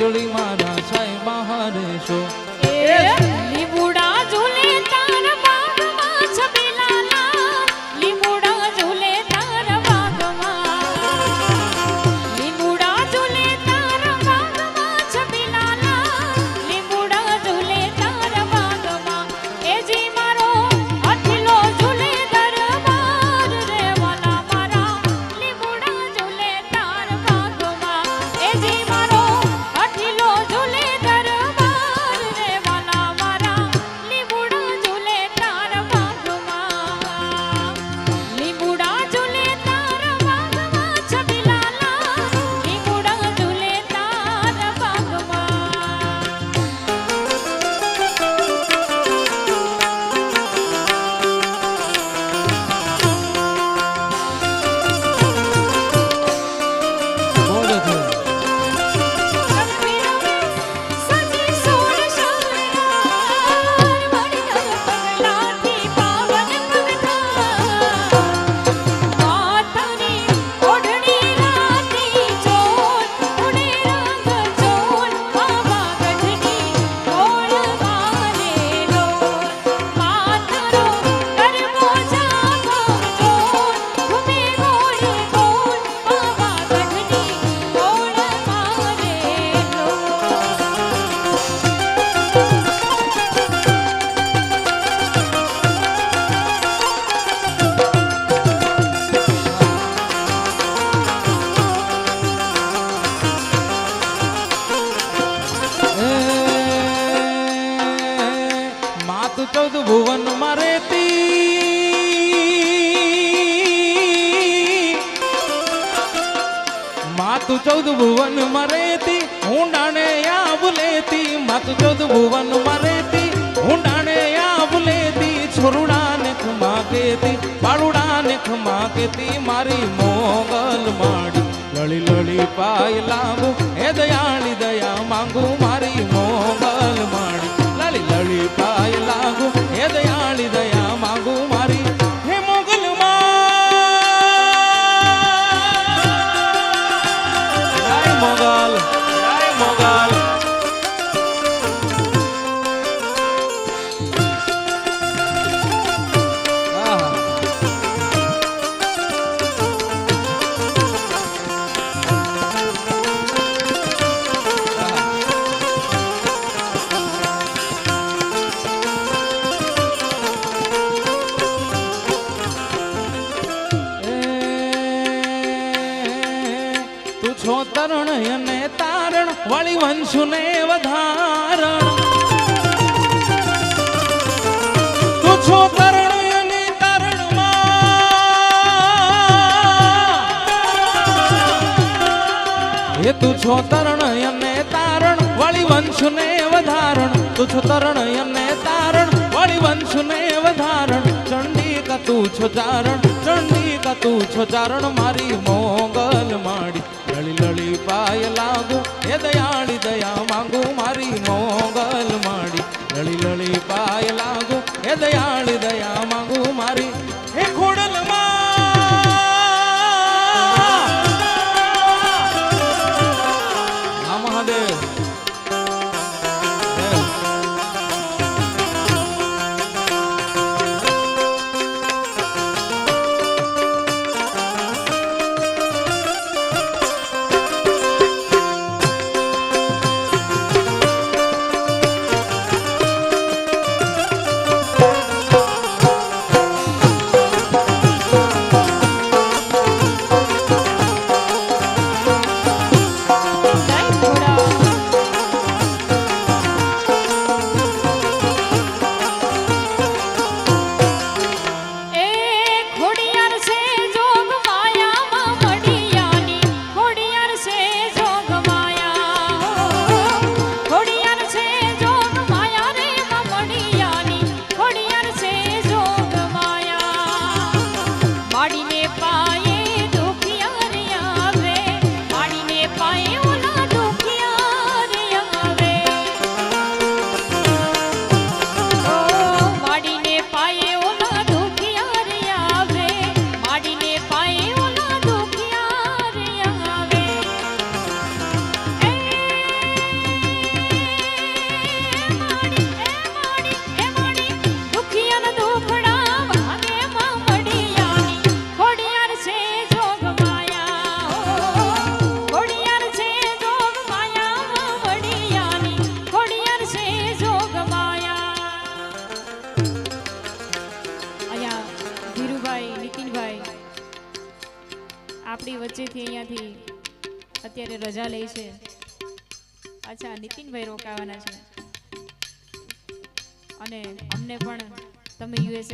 શિરડી મારા સાહેબા હરેશો જોત જોત ભુવન મરેતી હું ડાણે આવલેતી છોરુડાને ખમાકેતી બાળુડાને ખમાકેતી મારી મોગલ માડી. લળી લળી પાય લાંબુ, હે દયાળી દયા માંગુ, મારી મોગલ માડી. લળી લળી પાય લાંબુ, હે દયાળી દયા તું છો ચારણ, ચંડિકા તું છો ચારણ, મારી મોગલ માડી લળી લળી પાય લાગુ એ દયાળી દયા માંગુ, મારી મોગલ માડી લળી લળી પાય લાગુ એ દયાળી દયા માંગુ, મારી. હે ખોડલ માં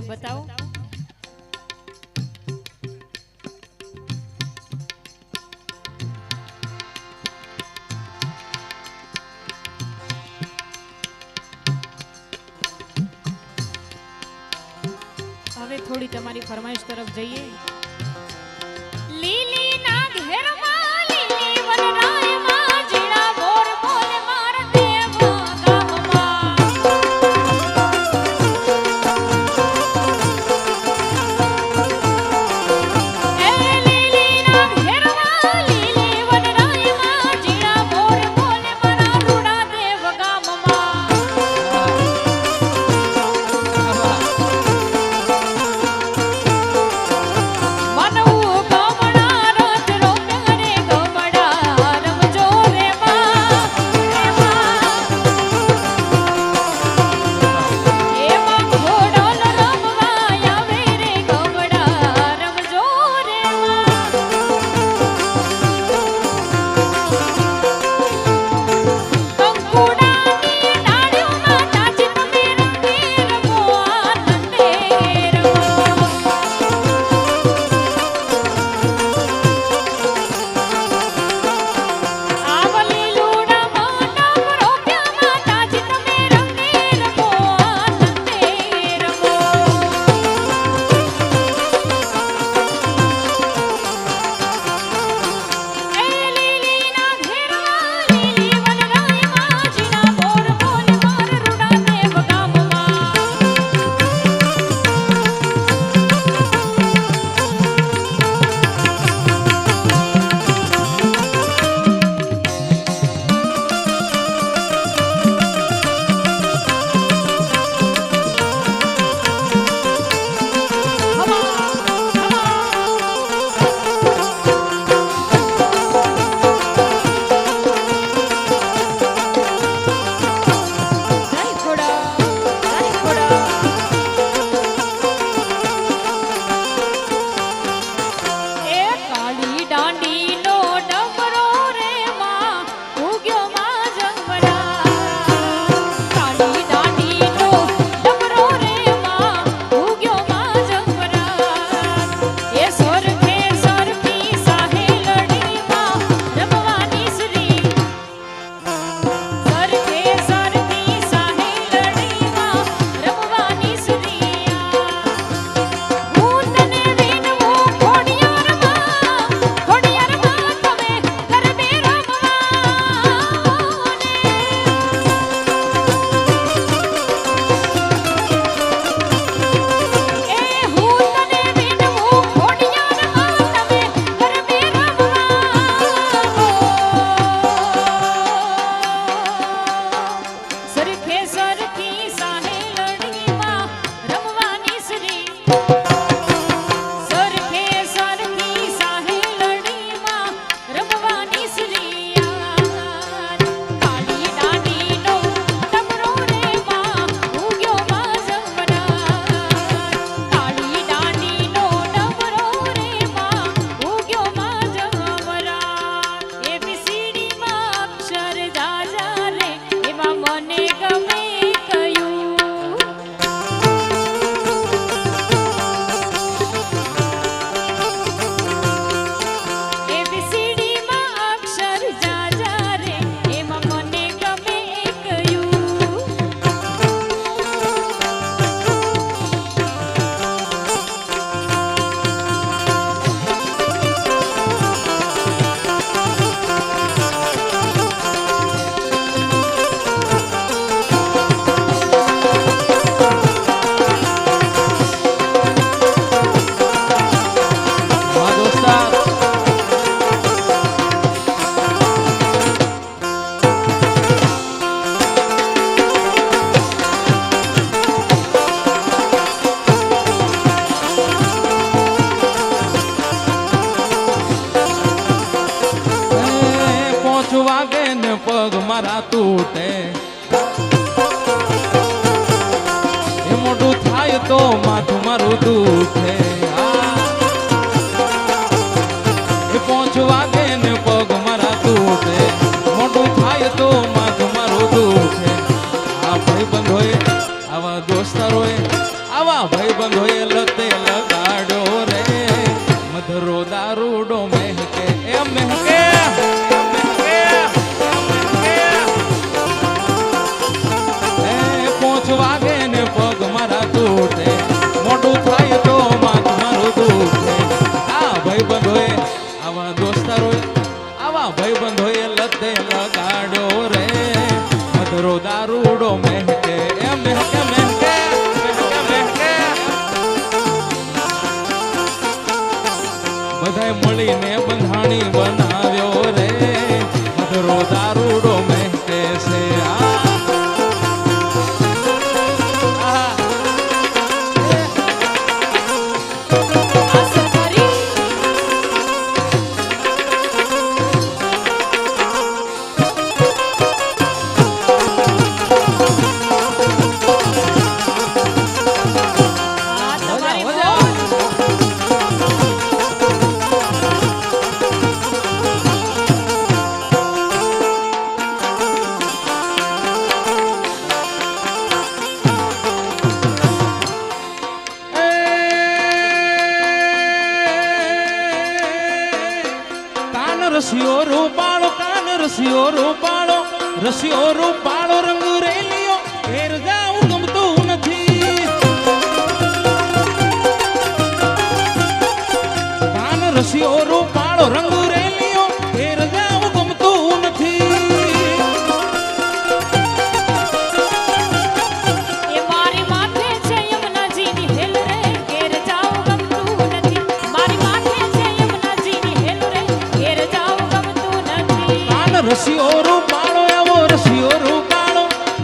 બતાવો. હવે થોડી તમારી ફરમાઈશ તરફ જઈએ.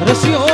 Recio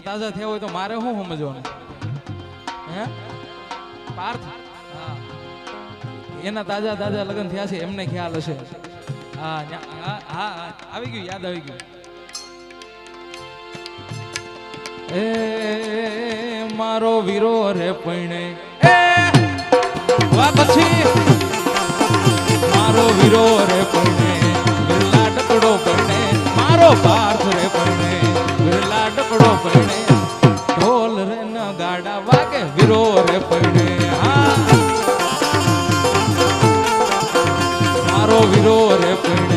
ત્યાં તાજા થયા હોય તો મારે શું સમજવાનું? હે? પાર્થ? એના તાજા તાજા લગ્ન થયા છે, એમને ખ્યાલ હશે. હા હા આવી ગયું, યાદ આવી ગયું. એ મારો વીરો રે પૈણે. એ પછી. મારો વીરો રે પૈણે લાટકડો પૈણે, મારો પાર્થ રે પૈણે. વાડા વાગે વીરો રે પૈણે હા. મારો વીરો રે પૈણે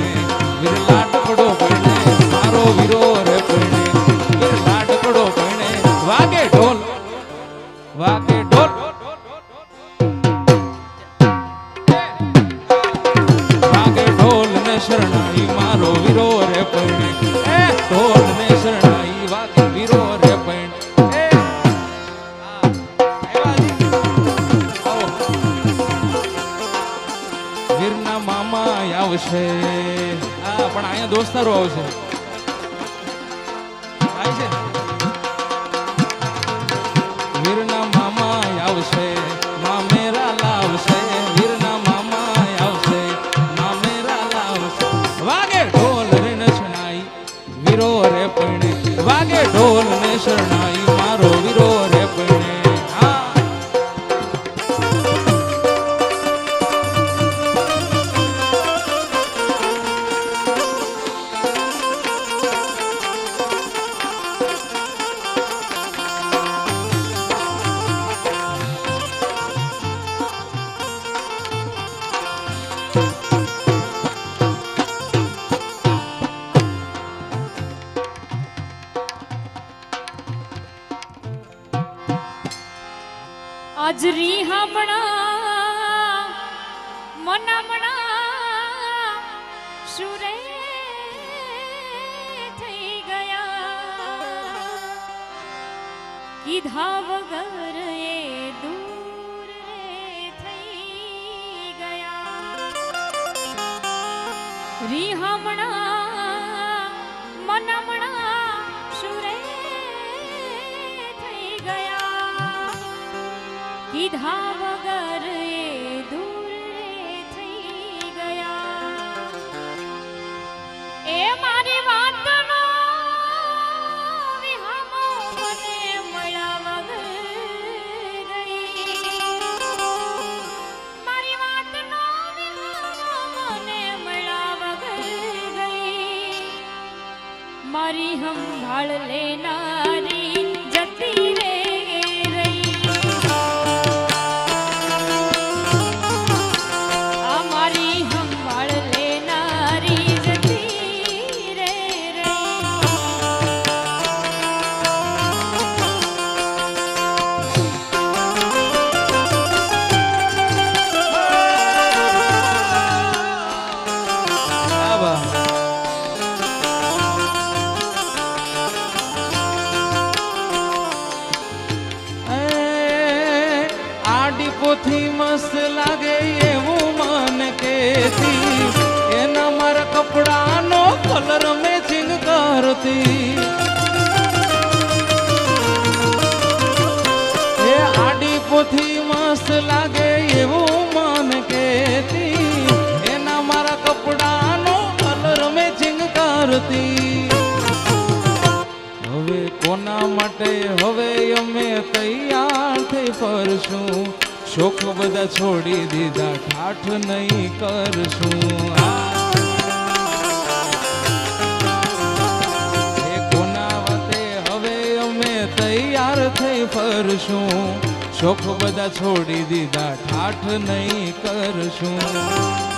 કીધા વગર એ દૂર થઈ ગયા રિહમણા મનમણા સુરે થઈ ગયા કીધા મારી હંભાળ લેના કરતી હવે કોના માટે હવે અમે તૈયાર થઈ ફરશું શોખ બધા છોડી દીધા, ઠાઠ નહીં કરશું. અમે તૈયાર થઈ ફરશું શોખ બધા છોડી દીધા, ઠાઠ નહીં કરશું.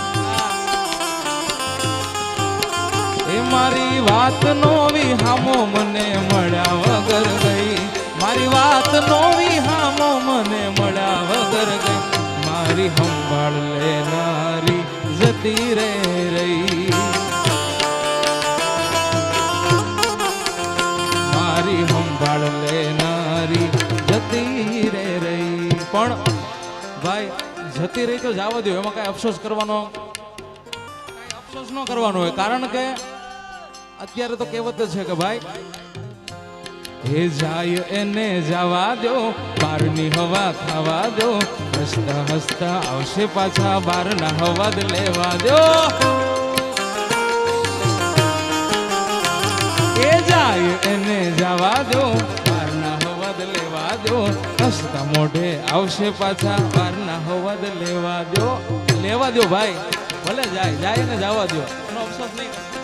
મારી વાત નો વિહામો મને મળ્યા વગર ગઈ. મારી વાત નો વિહામો મને મળ્યા વગર ગઈ. મારી સંભાળ લેનારી જતી રે રહી. મારી સંભાળ લેનારી જતી રે રહી. પણ ભાઈ, જતી રહી તો જવા દો, એમાં કઈ અફસોસ કરવાનો અફસોસ ન કરવાનો હોય. કારણ કે અત્યારે તો કહેવત છે કે ભાઈ, હે જાય એને જવા દો, બારની હવા ખાવા દો, હસતા હસતા આવશે પાછા બારના હવા જ લેવા દો. એ જાય એને જવા દો, બારના હવા જ લેવા દો, હસતા મોઢે આવશે પાછા બારના હવા જ લેવા દો. લેવા દો ભાઈ, ભલે જાય જાય ને જવા દો. એનો અફસોસ નહીં.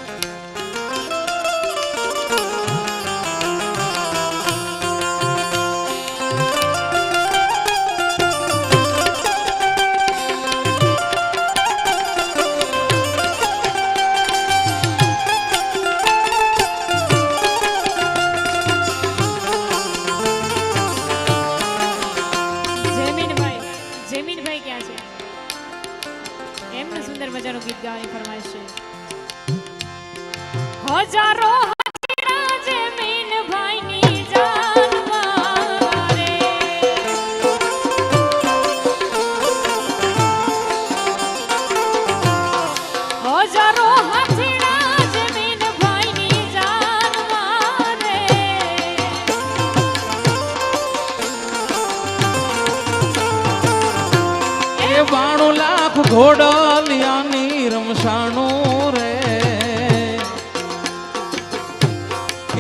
ઘોડલિયાની રમશાણું રે.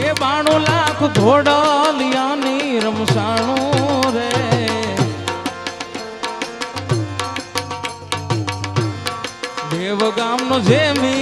એ બાણું લાખ ઘોડલિયાની રમશાણું રે. દેવગામનો જેમીન હાલ્યો